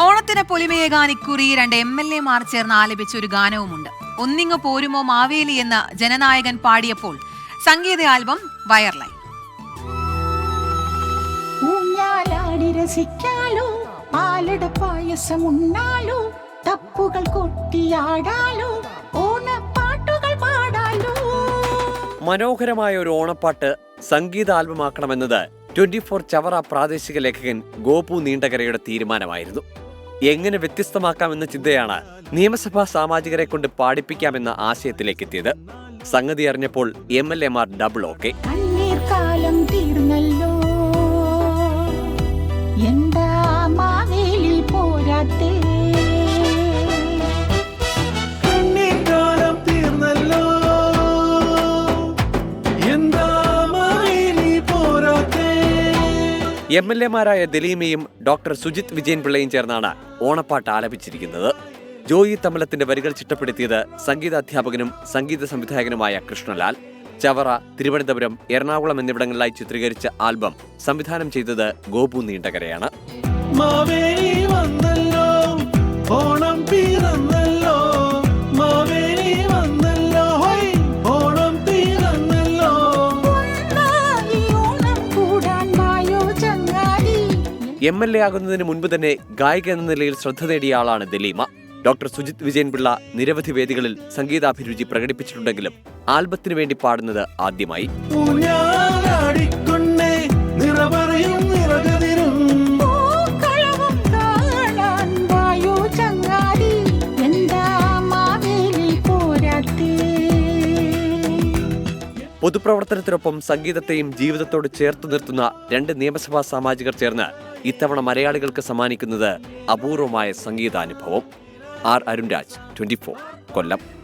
ഓണത്തിന് പൊലിമയേകാൻ ഇക്കുറി രണ്ട് എം എൽ എമാർ ചേർന്ന് ആലപിച്ച ഒരു ഗാനവുമുണ്ട്. ഒന്നിങ്ങ് പോരുമോ മാവേലി എന്ന് ജനനായകൻ പാടിയപ്പോൾ സംഗീത ആൽബം ഊഞ്ഞാലാടി രസിക്കാലോ പാലട പായസം ഉണ്ണാലോ തപ്പുകൾ കൊട്ടിയാടാലോ ഓണപ്പാട്ടുകൾ പാടാലോ. മനോഹരമായ ഒരു ഓണപ്പാട്ട് സംഗീത ആൽബമാക്കണമെന്നത് ട്വന്റി ഫോർ ചവറ പ്രാദേശിക ലേഖകൻ ഗോപു നീണ്ടകരയുടെ തീരുമാനമായിരുന്നു. എങ്ങനെ വ്യത്യസ്തമാക്കാമെന്ന ചിന്തയാണ് നിയമസഭാ സാമാജികരെ കൊണ്ട് പാടിപ്പിക്കാമെന്ന ആശയത്തിലേക്ക് എത്തിയത് സംഗതി അറിഞ്ഞപ്പോൾ എം എൽ എമാർ ഡബിൾ ഓക്കെ എം എൽ എമാരായ ദലീമയും ഡോക്ടർ സുജിത് വിജയൻ പിള്ളയും ചേർന്നാണ് ഓണപ്പാട്ട് ആലപിച്ചിരിക്കുന്നത്. ജോയി തമലത്തിന്റെ വരികൾ ചിട്ടപ്പെടുത്തിയത് സംഗീതാധ്യാപകനും സംഗീത സംവിധായകനുമായ കൃഷ്ണലാൽ. ചവറ തിരുവനന്തപുരം എറണാകുളം എന്നിവിടങ്ങളിലായി ചിത്രീകരിച്ച ആൽബം സംവിധാനം ചെയ്തത് ഗോപു നീണ്ടകരയാണ്. ഓണം പിറന്നല്ലോ. എം എൽ എ ആകുന്നതിന് മുൻപ് തന്നെ ഗായിക എന്ന നിലയിൽ ശ്രദ്ധ നേടിയ ആളാണ് ദലീമ. ഡോക്ടർ സുജിത് വിജയൻപിള്ള നിരവധി വേദികളിൽ സംഗീതാഭിരുചി പ്രകടിപ്പിച്ചിട്ടുണ്ടെങ്കിലും ആൽബത്തിനു വേണ്ടി പാടുന്നത് ആദ്യമായി. പൊതുപ്രവർത്തനത്തിനൊപ്പം സംഗീതത്തെയും ജീവിതത്തോട് ചേർത്ത് നിർത്തുന്ന രണ്ട് നിയമസഭാ സാമാജികർ ചേർന്ന് ഇത്തവണ മലയാളികൾക്ക് സമ്മാനിക്കുന്നത് അപൂർവമായ സംഗീതാനുഭവം. ആർ അരുൺരാജ് ട്വന്റി കൊല്ലം.